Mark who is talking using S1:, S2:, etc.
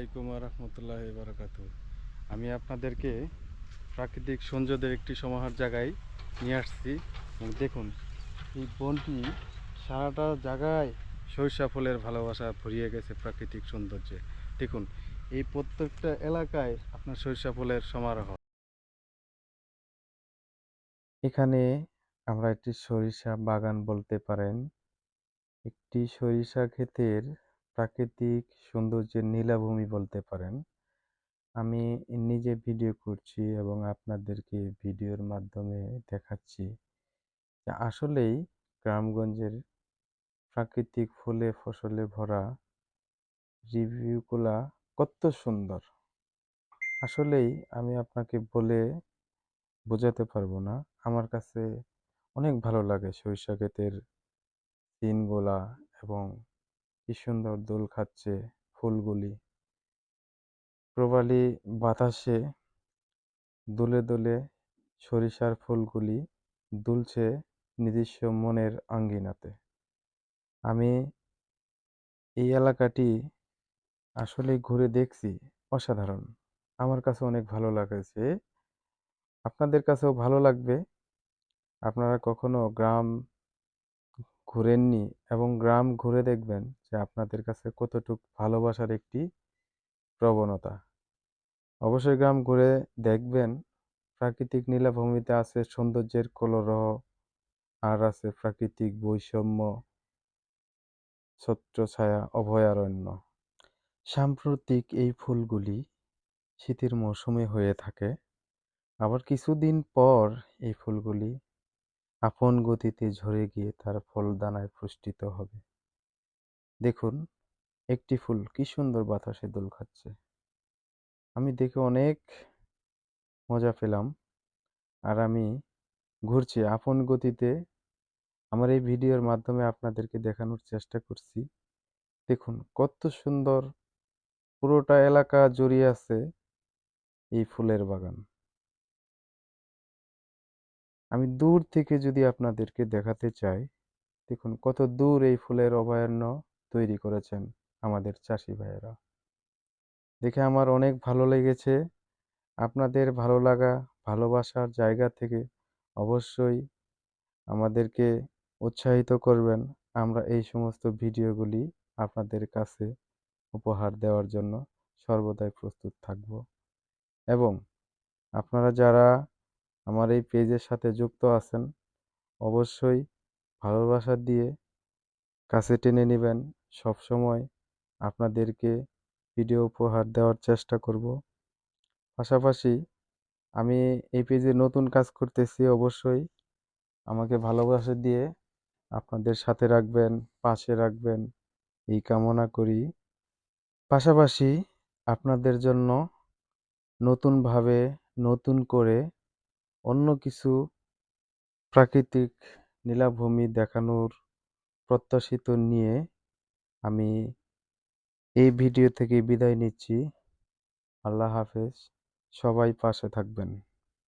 S1: আলাইকুম রহমতুল্লাহ বারকাত আমি আপনাদেরকে প্রাকৃতিক সৌন্দর্যের একটি সমাহার জায়গায় নিয়ে আসছি। দেখুন, এই বনটি সারাটা জায়গায় সরিষা ফুলের ভালোবাসা ভরিয়ে গেছে প্রাকৃতিক সৌন্দর্যে। দেখুন, এই প্রত্যেকটা এলাকায় আপনার সরিষা ফুলের সমারোহ। এখানে আমরা একটি সরিষা বাগান বলতে পারেন। একটি সরিষা ক্ষেতের প্রাকৃতিক সৌন্দর্যের নীলাভূমি বলতে পারেন। আমি নিজে ভিডিও করছি এবং আপনাদেরকে ভিডিওর মাধ্যমে দেখাচ্ছি আসলেই গ্রামগঞ্জের প্রাকৃতিক ফুলে ফসলে ভরা রিভিউগুলা কত সুন্দর। আসলেই আমি আপনাকে বলে বোঝাতে পারব না। আমার কাছে অনেক ভালো লাগে সরিষা ক্ষেতের সিনগুলা এবং কি সুন্দর দোল খাচ্ছে ফুলগুলি। প্রবালি বাতাসে দুলে দুলে সরিষার ফুলগুলি দুলছে নিজস্ব মনের আঙ্গিনাতে। আমি এই এলাকাটি আসলে ঘুরে দেখছি, অসাধারণ। আমার কাছে অনেক ভালো লাগেছে। আপনাদের কাছেও ভালো লাগবে। আপনারা কখনো গ্রাম ঘুরেননি এবং গ্রাম ঘুরে দেখবেন যে আপনাদের কাছে কতটুকু ভালোবাসার একটি প্রবণতা। অবশ্যই গ্রাম ঘুরে দেখবেন। প্রাকৃতিক নীলাভূমিতে আছে সৌন্দর্যের কলরহ, আর আছে প্রাকৃতিক বৈষম্য ছত্রছায়া অভয়ারণ্য। সাম্প্রতিক এই ফুলগুলি শীতের মৌসুমে হয়ে থাকে। আবার কিছুদিন পর এই ফুলগুলি আপন গতিতে ঝরে গিয়ে তার ফলদানায় পুষ্টিত হবে। দেখুন, একটি ফুল কি সুন্দর বাতাসে দোল খাচ্ছে। আমি দেখে অনেক মজা পেলাম আর আমি ঘুরছি। আপন গতিতে আমার এই ভিডিওর মাধ্যমে আপনাদেরকে দেখানোর চেষ্টা করছি। দেখুন, কত সুন্দর পুরোটা এলাকা জড়িয়ে আছে এই ফুলের বাগান। আমি দূর থেকে যদি আপনাদেরকে দেখাতে চাই, দেখুন কত দূর এই ফুলের অভয়ারণ্য তৈরি করেছেন আমাদের চাষি ভাইয়েরা। দেখে আমার অনেক ভালো লেগেছে। আপনাদের ভালো লাগা, ভালোবাসার জায়গা থেকে অবশ্যই আমাদেরকে উৎসাহিত করবেন আমরা এই সমস্ত ভিডিওগুলি আপনাদের কাছে উপহার দেওয়ার জন্য সর্বদাই প্রস্তুত থাকব। এবং আপনারা যারা আমার এই পেজের সাথে যুক্ত আছেন, অবশ্যই ভালোবাসা দিয়ে কাছে টেনে নেবেন। সবসময় আপনাদেরকে ভিডিও উপহার দেওয়ার চেষ্টা করব। পাশাপাশি আমি এই পেজে নতুন কাজ করতেছি, অবশ্যই আমাকে ভালোবাসা দিয়ে আপনাদের সাথে রাখবেন, পাশে রাখবেন, এই কামনা করি। পাশাপাশি আপনাদের জন্য নতুনভাবে নতুন করে অন্য কিছু প্রাকৃতিক নীলাভূমি দেখানোর প্রত্যাশিত নিয়ে আমি এই ভিডিও থেকে বিদায় নিচ্ছি। আল্লাহ হাফেজ। সবাই পাশে থাকবেন।